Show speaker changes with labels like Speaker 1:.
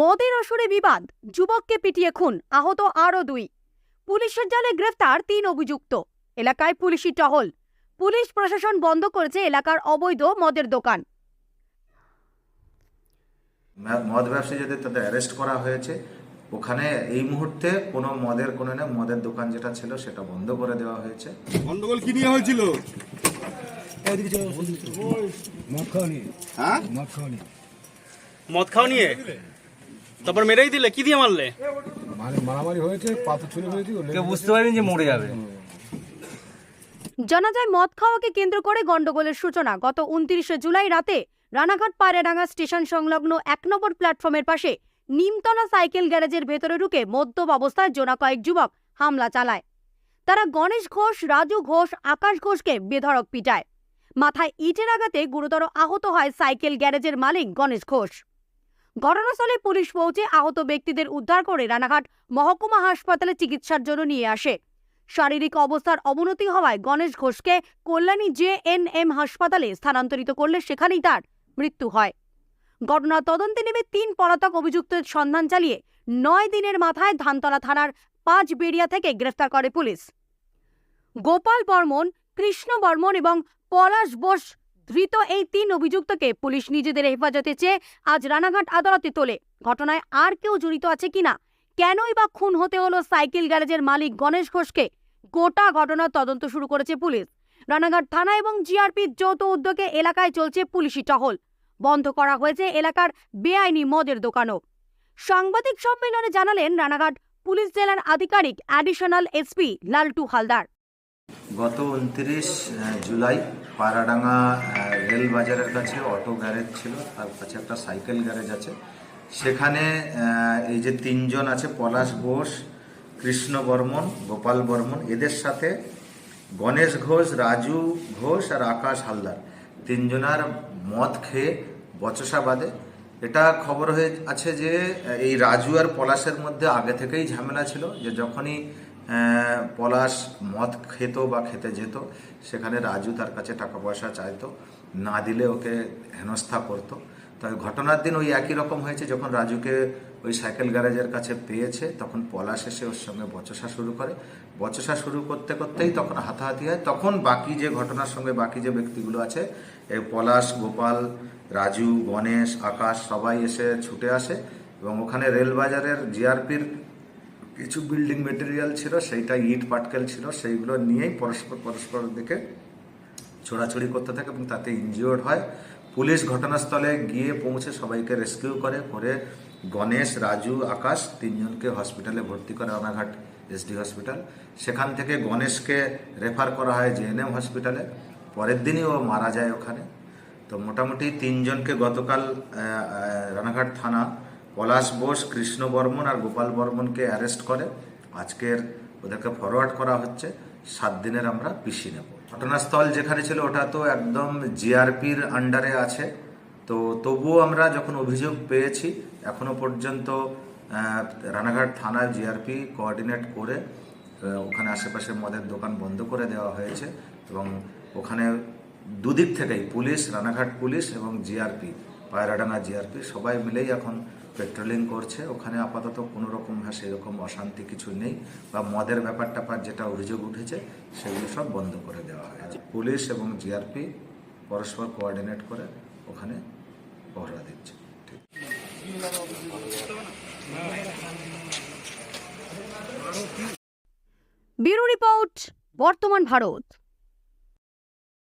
Speaker 1: মদের আসরে বিবাদ যুবককে পিটিয়ে খুন আহত আরও দুই। পুলিশের জালে গ্রেফতার তিন অভিযুক্ত। এলাকায় পুলিশি টহল। পুলিশ প্রশাসন বন্ধ করেছে এলাকার অবৈধ মদের দোকান।
Speaker 2: মদ ব্যবসায়ীদের তাদের অ্যারেস্ট করা হয়েছে ওখানে এই মুহূর্তে কোনো মদের কোনো না মদের দোকান যেটা ছিল সেটা বন্ধ করে দেওয়া হয়েছে।
Speaker 3: গন্ডগোল কি নিয়ে হয়েছিল?
Speaker 4: মদ
Speaker 3: হ্যাঁ?
Speaker 4: মদ খাওয়ানি
Speaker 5: মদ খাও নিয়ে? তারপর মেরেই দিলে কি দিয়ে মারলে?
Speaker 4: মানে মারামারি হয়েছে পাথর ছুঁড়ে ফেলেছি
Speaker 6: কেউ বুঝতে পারেনি যে মরে যাবে।
Speaker 1: জানা যায় মদ খাওয়াকে কেন্দ্র করে গন্ডগোলের সূচনা। গত উনত্রিশে জুলাই রাতে রানাঘাট পায়রাডাঙ্গা স্টেশন সংলগ্ন এক নম্বর প্ল্যাটফর্মের পাশে নিমতলা সাইকেল গ্যারেজের ভেতরে ঢুকে মদ্যপ অবস্থায় জোনা কয়েক যুবক হামলা চালায়। তারা গণেশ ঘোষ রাজু ঘোষ আকাশ ঘোষকে বেধড়ক পিটায়। মাথায় ইটের আঘাতে গুরুতর আহত হয় সাইকেল গ্যারেজের মালিক গণেশ ঘোষ। ঘটনাস্থলে পুলিশ পৌঁছে আহত ব্যক্তিদের উদ্ধার করে রানাঘাট মহকুমা হাসপাতালে চিকিৎসার জন্য নিয়ে আসে। শারীরিক অবস্থার অবনতি হওয়ায় গণেশ ঘোষকে কল্যাণী জে এন এম হাসপাতালে স্থানান্তরিত করলে সেখানেই তার মৃত্যু হয়। ঘটনার তদন্তে নেমে তিন পলাতক অভিযুক্তের সন্ধান চালিয়ে নয় দিনের মাথায় ধানতলা থানার পাঁচ বেরিয়া থেকে গ্রেফতার করে পুলিশ। গোপাল বর্মন, কৃষ্ণ বর্মন এবং পলাশ বোস ধৃত এই তিন অভিযুক্তকে পুলিশ নিজেদের হেফাজতে চেয়ে আজ রানাঘাট আদালতে তোলে। ঘটনায় আর কেউ জড়িত আছে কিনা? কেনই বা খুন হতে হলো সাইকেল গ্যারেজের মালিক গণেশ ঘোষকে? গোটা ঘটনার তদন্ত শুরু করেছে পুলিশ। রানাঘাট থানা এবং জিআরপির যৌথ উদ্যোগে এলাকায় চলছে পুলিশি টহল। বন্ধ করা হয়েছে এলাকার বেআইনি মদের দোকানও। সাংবাদিক সম্মেলনে জানালেন রানাঘাট পুলিশ জেলার আধিকারিক অ্যাডিশনাল এসপি লালটু হালদার।
Speaker 2: গত উনত্রিশ জুলাই পায়রাডাঙ্গা আহ, রেল বাজারের কাছে অটো গ্যারেজ ছিল তার কাছে একটা সাইকেল গ্যারেজ আছে। সেখানে এই যে তিনজন আছে পলাশ ঘোষ কৃষ্ণ বর্মন গোপাল বর্মন এদের সাথে গণেশ ঘোষ রাজু ঘোষ আর আকাশ হালদার। তিনজনার মদ খেয়ে বচসা বাদে এটা খবর হয়ে আছে যে এই রাজু আর পলাশের মধ্যে আগে থেকেই ঝামেলা ছিল যে যখনই পলাশ মদ খেত বা খেতে যেত, সেখানে রাজু তার কাছে টাকা পয়সা চাইতো, না দিলে ওকে হেনস্থা করতো। তবে ঘটনার দিন ওই একই রকম হয়েছে, যখন রাজুকে ওই সাইকেল গ্যারেজের কাছে পেয়েছে, তখন পলাশ এসে ওর সঙ্গে বচসা শুরু করে। বচসা শুরু করতে করতেই তখন হাতাহাতি হয়। তখন বাকি যে ঘটনার সঙ্গে বাকি যে ব্যক্তিগুলো আছে, এই পলাশ, গোপাল, রাজু, গণেশ, আকাশ, সবাই এসে ছুটে আসে এবং ওখানে রেলবাজারের জিআরপির কিছু বিল্ডিং মেটেরিয়াল ছিল সেইটা ইট, পাটকেল ছিল, সেইগুলো নিয়েই পরস্পর পরস্পর দিকে ছোড়াছড়ি করতে থাকে এবং তাতে ইনজিওর্ড হয়। পুলিশ ঘটনাস্থলে গিয়ে পৌঁছে সবাইকে রেস্কিউ করে করে গণেশ, রাজু, আকাশ তিনজনকে হসপিটালে ভর্তি করে, রানাঘাট এসডি হসপিটাল সেখান থেকে গণেশকে রেফার করা হয় জেএনএম হসপিটালে পরের দিনই ও মারা যায় ওখানে। তো মোটামুটি তিনজনকে গতকাল রানাঘাট থানা পলাশ বোস, কৃষ্ণ বর্মন আর গোপাল বর্মনকে অ্যারেস্ট করে। আজকের ওদেরকে ফরওয়ার্ড করা হচ্ছে। সাত দিনের আমরা পিসি নেব। ঘটনাস্থল যেখানে ছিল, ওটা তো একদম জিআরপির আন্ডারে আছে। তো তবুও আমরা যখন অভিযোগ পেয়েছি, এখনও পর্যন্ত রানাঘাট থানার জিআরপি কোঅর্ডিনেট করে ওখানে আশেপাশে মদের দোকান বন্ধ করে দেওয়া হয়েছে এবং ওখানে দুদিক থেকেই পুলিশ, রানাঘাট পুলিশ এবং জিআরপি পায়রাডাঙ্গা জিআরপি সবাই মিলেই এখন পেট্রোলিং করছে ওখানে আপাতত কোনো রকম সেরকম অশান্তি কিছু নেই বা মদের ব্যাপার ট্যাপার যেটা অভিযোগ উঠেছে সেগুলো সব বন্ধ করে দেওয়া হয়েছে পুলিশ এবং জিআরপি পরস্পর কোঅর্ডিনেট করে ওখানে পহরা দিচ্ছে। ঠিক।
Speaker 1: ব্যুরো রিপোর্ট বর্তমান ভারত।